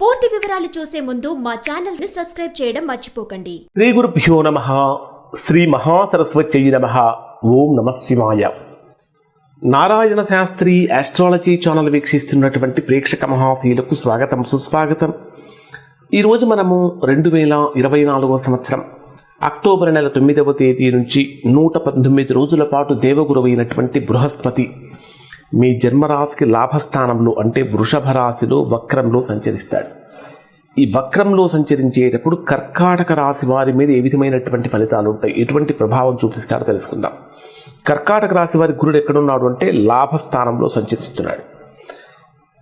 పూర్తి వివరాలు చూసే ముందు మా ఛానల్ని సబ్స్క్రైబ్ చేయడం మర్చిపోకండి. శ్రీ గురుభ్యో నమ. శ్రీ మహాసరస్వతి నమ. ఓం నమ శివాయ. నారాయణ శాస్త్రి ఆస్ట్రాలజీ ఛానల్ వీక్షిస్తున్నటువంటి ప్రేక్షక మహాశీలకు స్వాగతం సుస్వాగతం. ఈరోజు మనము రెండు వేల ఇరవై నాలుగవ సంవత్సరం అక్టోబర్ నెల తొమ్మిదవ తేదీ నుంచి నూట పంతొమ్మిది రోజుల పాటు దేవగురువైనటువంటి బృహస్పతి మీ జన్మరాశికి లాభస్థానంలో అంటే వృషభ రాశిలో వక్రంలో సంచరిస్తాడు. ఈ వక్రంలో సంచరించేటప్పుడు కర్కాటక రాశి వారి మీద ఏ విధమైనటువంటి ఫలితాలు ఉంటాయి? ఎటువంటి ప్రభావం చూపిస్తాడో తెలుసుకుందాం. కర్కాటక రాశి వారి గురుడు ఎక్కడున్నాడు అంటే లాభస్థానంలో సంచరిస్తున్నాడు.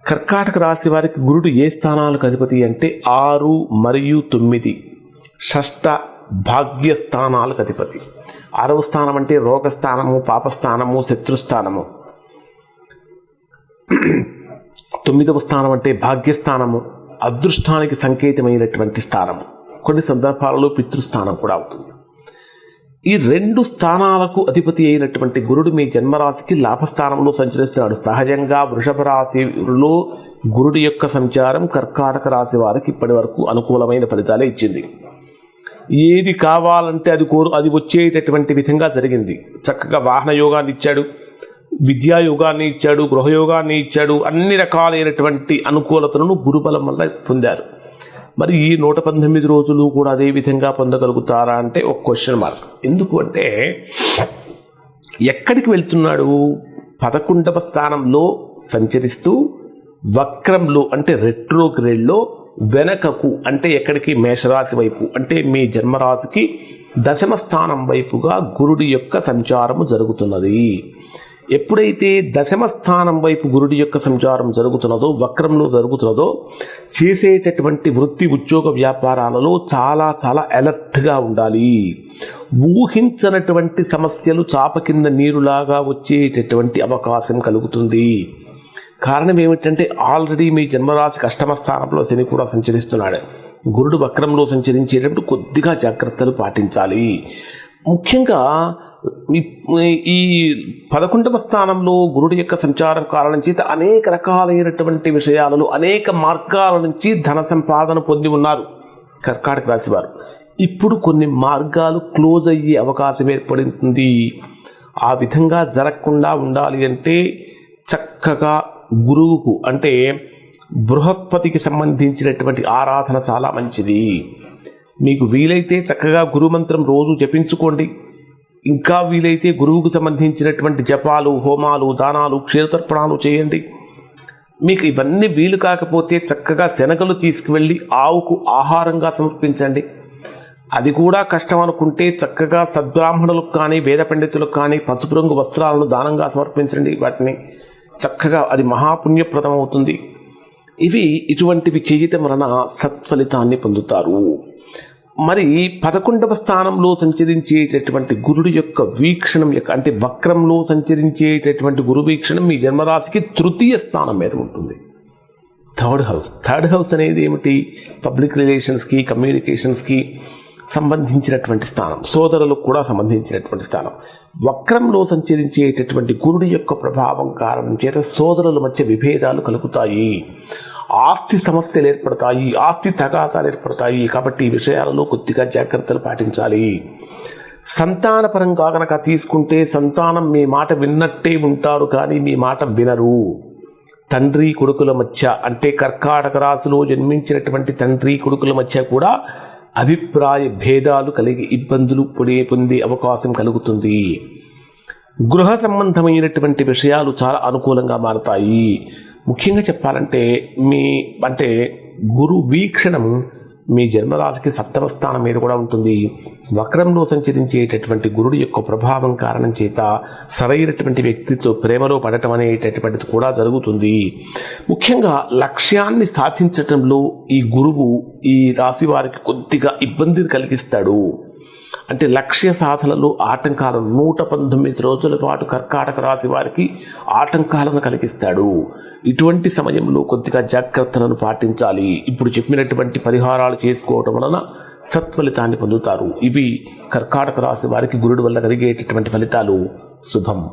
కర్కాటక రాశి వారికి గురుడు ఏ స్థానాలకు అధిపతి అంటే ఆరు మరియు తొమ్మిది షష్ట భాగ్య స్థానాలకు అధిపతి. ఆరవ స్థానం అంటే రోగస్థానము పాపస్థానము శత్రుస్థానము. తొమ్మిదవ స్థానం అంటే భాగ్యస్థానము అదృష్టానికి సంకేతమైనటువంటి స్థానము. కొన్ని సందర్భాలలో పితృస్థానం కూడా అవుతుంది. ఈ రెండు స్థానాలకు అధిపతి అయినటువంటి గురుడు మీ జన్మరాశికి లాభస్థానంలో సంచరిస్తున్నాడు. సహజంగా వృషభ రాశిలో గురుడు యొక్క సంచారం కర్కాటక రాశి వారికి ఇప్పటి వరకు అనుకూలమైన ఫలితాలే ఇచ్చింది. ఏది కావాలంటే అది కోరు అది వచ్చేటటువంటి విధంగా జరిగింది. చక్కగా వాహన యోగాన్ని ఇచ్చాడు. విద్యాయోగాన్ని ఇచ్చాడు గృహయోగాన్ని ఇచ్చాడు అన్ని రకాలైనటువంటి అనుకూలతలను గురుబలం వల్ల పొందారు. మరి ఈ నూట పంతొమ్మిది రోజులు కూడా అదే విధంగా పొందగలుగుతారా అంటే ఒక క్వశ్చన్ మార్క్ ఎందుకు అంటే ఎక్కడికి వెళ్తున్నాడు? పదకొండవ స్థానంలో సంచరిస్తూ వక్రంలో అంటే రెట్రోగ్రేడ్లో వెనకకు అంటే ఎక్కడికి? మేషరాశి వైపు అంటే మీ జన్మరాశికి దశమ స్థానం వైపుగా గురుడి యొక్క సంచారము జరుగుతున్నది. ఎప్పుడైతే దశమ స్థానం వైపు గురుడి యొక్క సంచారం జరుగుతున్నదో వక్రంలో జరుగుతున్నదో చేసేటటువంటి వృత్తి ఉద్యోగ వ్యాపారాలలో చాలా చాలా అలర్ట్గా ఉండాలి. ఊహించనటువంటి సమస్యలు చాప కింద నీరులాగా వచ్చేటటువంటి అవకాశం కలుగుతుంది. కారణం ఏమిటంటే ఆల్రెడీ మీ జన్మరాశికి అష్టమ స్థానంలో శని కూడా సంచరిస్తున్నాడు. గురుడు వక్రంలో సంచరించేటప్పుడు కొద్దిగా జాగ్రత్తలు పాటించాలి. ముఖ్యంగా ఈ- ఈ పదకొండవ స్థానంలో గురుడు యొక్క సంచారం కారణం చేత అనేక రకాలైనటువంటి విషయాలలో అనేక మార్గాల నుంచి ధన సంపాదన పొంది ఉన్నారు కర్కాటక రాశివారు ఇప్పుడు కొన్ని మార్గాలు క్లోజ్ అయ్యే అవకాశం ఏర్పడుతుంది ఆ విధంగా జరగకుండా ఉండాలి అంటే చక్కగా గురువుకు అంటే బృహస్పతికి సంబంధించినటువంటి ఆరాధన చాలా మంచిది. మీకు వీలైతే చక్కగా గురుమంత్రం రోజు జపించుకోండి. ఇంకా వీలైతే గురువుకు సంబంధించినటువంటి జపాలు హోమాలు దానాలు క్షీరతర్పణాలు చేయండి. మీకు ఇవన్నీ వీలు కాకపోతే చక్కగా శనగలు తీసుకువెళ్ళి ఆవుకు ఆహారంగా సమర్పించండి. అది కూడా కష్టం అనుకుంటే చక్కగా సద్బ్రాహ్మణులకు కానీ వేద పండితులకు కానీ పసుపు రంగు వస్త్రాలను దానంగా సమర్పించండి. వాటిని చక్కగా అది మహాపుణ్యప్రదం అవుతుంది. ఇవి ఇటువంటివి చేయటం వలన సత్ఫలితాన్ని పొందుతారు. మరి పదకొండవ స్థానంలో సంచరించేటటువంటి గురుడు యొక్క వీక్షణం యొక్క అంటే వక్రంలో సంచరించేటటువంటి గురు వీక్షణం మీ జన్మరాశికి తృతీయ స్థానం మీద ఉంటుంది. Third house. థర్డ్ హౌస్ అనేది ఏమిటి? పబ్లిక్ రిలేషన్స్కి కమ్యూనికేషన్స్కి సంబంధించినటువంటి స్థానం సోదరులకు కూడా సంబంధించినటువంటి స్థానం. వక్రంలో సంచరించేటటువంటి గురుడి యొక్క ప్రభావం కారణం చేత సోదరుల మధ్య విభేదాలు కలుగుతాయి. ఆస్తి సమస్యలు ఏర్పడతాయి ఆస్తి తగాదాలు ఏర్పడతాయి కాబట్టి ఈ విషయాలలో కొద్దిగా జాగ్రత్తలు పాటించాలి. సంతానపరంగా కనుక తీసుకుంటే సంతానం మీ మాట విన్నట్టే ఉంటారు కానీ మీ మాట వినరు. తండ్రి కొడుకుల మధ్య అంటే కర్కాటక రాశిలో జన్మించినటువంటి తండ్రి కొడుకుల మధ్య కూడా అభిప్రాయ భేదాలు కలిగి ఇబ్బందులు పొడే పొందే అవకాశం కలుగుతుంది. గృహ సంబంధమైనటువంటి విషయాలు చాలా అనుకూలంగా మారతాయి. ముఖ్యంగా చెప్పాలంటే మీ అంటే గురు వీక్షణం మీ జన్మరాశికి సప్తమ స్థానం మీద కూడా ఉంటుంది. వక్రంలో సంచరించేటటువంటి గురుడు యొక్క ప్రభావం కారణం చేత సరైనటువంటి వ్యక్తితో ప్రేమలో పడటం అనేటటువంటిది కూడా జరుగుతుంది. ముఖ్యంగా లక్ష్యాన్ని సాధించటంలో ఈ గురువు ఈ రాశి వారికి కొద్దిగా ఇబ్బందిని కలిగిస్తాడు. అంటే లక్ష్య సాధనలు ఆటంకాలను నూట పంతొమ్మిది రోజుల పాటు కర్కాటక రాశి వారికి ఆటంకాలను కలిగిస్తాడు. ఇటువంటి సమయంలో కొద్దిగా జాగ్రత్తలను పాటించాలి. ఇప్పుడు చెప్పినటువంటి పరిహారాలు చేసుకోవటం వలన సత్ఫలితాన్ని పొందుతారు. ఇవి కర్కాటక రాశి వారికి గురుడు వల్ల కలిగేటటువంటి ఫలితాలు. శుభం.